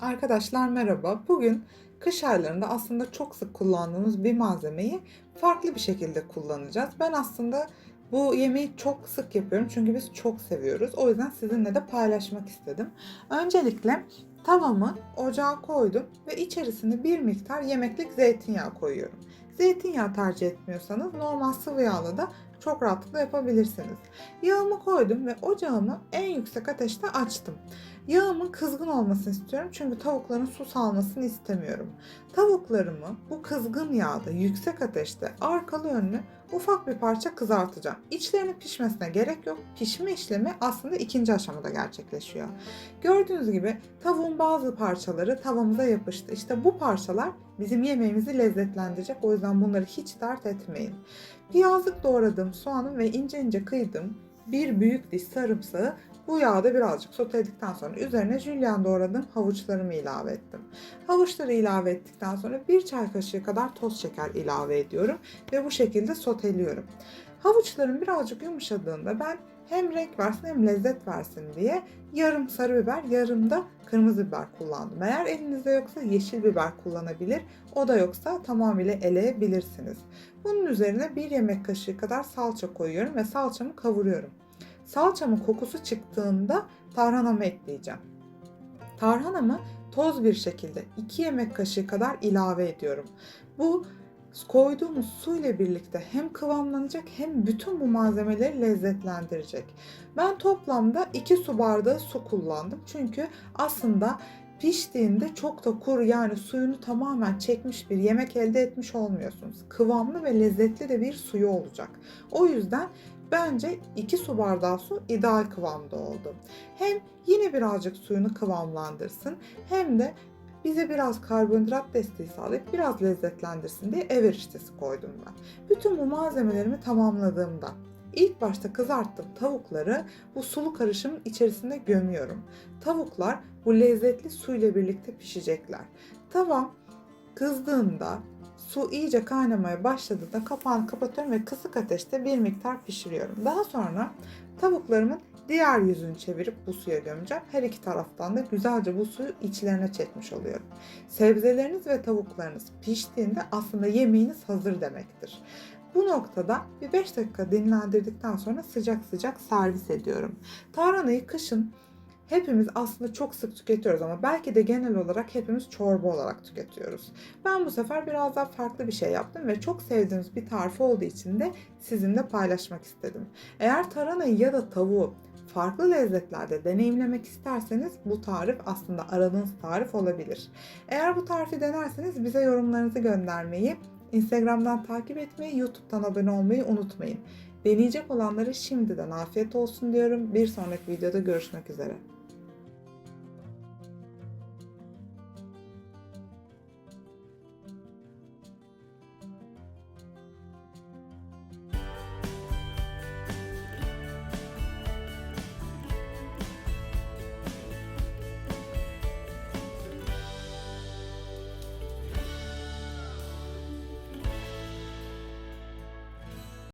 Arkadaşlar merhaba. Bugün kış aylarında aslında çok sık kullandığımız bir malzemeyi farklı bir şekilde kullanacağız. Ben aslında bu yemeği çok sık yapıyorum çünkü biz çok seviyoruz. O yüzden sizinle de paylaşmak istedim. Öncelikle tavamı ocağa koydum ve içerisine bir miktar yemeklik zeytinyağı koyuyorum. Zeytinyağı tercih etmiyorsanız normal sıvı yağla da çok rahatlıkla yapabilirsiniz. Yağımı koydum ve ocağımı en yüksek ateşte açtım. Yağımın kızgın olmasını istiyorum çünkü tavukların su salmasını istemiyorum. Tavuklarımı bu kızgın yağda yüksek ateşte arkalı önlü ufak bir parça kızartacağım. İçlerinin pişmesine gerek yok. Pişme işlemi aslında ikinci aşamada gerçekleşiyor. Gördüğünüz gibi tavuğun bazı parçaları tavamıza yapıştı. İşte bu parçalar bizim yemeğimizi lezzetlendirecek. O yüzden bunları hiç dert etmeyin. Piyazlık doğradım soğanım ve ince ince kıydım. Bir büyük diş sarımsağı bu yağda birazcık soteledikten sonra üzerine jülyen doğradığım havuçlarımı ilave ettim. Havuçları ilave ettikten sonra bir çay kaşığı kadar toz şeker ilave ediyorum ve bu şekilde soteliyorum. Havuçlarım birazcık yumuşadığında ben hem renk versin hem lezzet versin diye yarım sarı biber, yarım da kırmızı biber kullandım. Eğer elinizde yoksa yeşil biber kullanabilir. O da yoksa tamamıyla eleyebilirsiniz. Bunun üzerine bir yemek kaşığı kadar salça koyuyorum ve salçamı kavuruyorum. Salçamın kokusu çıktığında tarhanamı ekleyeceğim. Tarhanamı toz bir şekilde 2 yemek kaşığı kadar ilave ediyorum. Bu koyduğumuz su ile birlikte hem kıvamlanacak hem bütün bu malzemeleri lezzetlendirecek. Ben toplamda 2 su bardağı su kullandım. Çünkü aslında piştiğinde çok da kuru yani suyunu tamamen çekmiş bir yemek elde etmiş olmuyorsunuz. Kıvamlı ve lezzetli de bir suyu olacak. O yüzden bence 2 su bardağı su ideal kıvamda oldu. Hem yine birazcık suyunu kıvamlandırsın hem de bize biraz karbonhidrat desteği sağlayıp biraz lezzetlendirsin diye ev eriştesi koydum ben. Bütün bu malzemelerimi tamamladığımda ilk başta kızarttığım tavukları bu sulu karışımın içerisine gömüyorum. Tavuklar bu lezzetli su ile birlikte pişecekler. Tavam kızdığında su iyice kaynamaya başladığında kapağını kapatıyorum ve kısık ateşte bir miktar pişiriyorum. Daha sonra tavuklarımın diğer yüzünü çevirip bu suya gömeceğim. Her iki taraftan da güzelce bu suyu içlerine çekmiş oluyorum. Sebzeleriniz ve tavuklarınız piştiğinde aslında yemeğiniz hazır demektir. Bu noktada bir 5 dakika dinlendirdikten sonra sıcak sıcak servis ediyorum. Tarhanayı kışın hepimiz aslında çok sık tüketiyoruz ama belki de genel olarak hepimiz çorba olarak tüketiyoruz. Ben bu sefer biraz daha farklı bir şey yaptım ve çok sevdiğimiz bir tarif olduğu için de sizinle paylaşmak istedim. Eğer taranayı ya da tavuğu farklı lezzetlerde deneyimlemek isterseniz bu tarif aslında aradığınız tarif olabilir. Eğer bu tarifi denerseniz bize yorumlarınızı göndermeyi, Instagram'dan takip etmeyi, YouTube'dan abone olmayı unutmayın. Deneyecek olanlara şimdiden afiyet olsun diyorum. Bir sonraki videoda görüşmek üzere.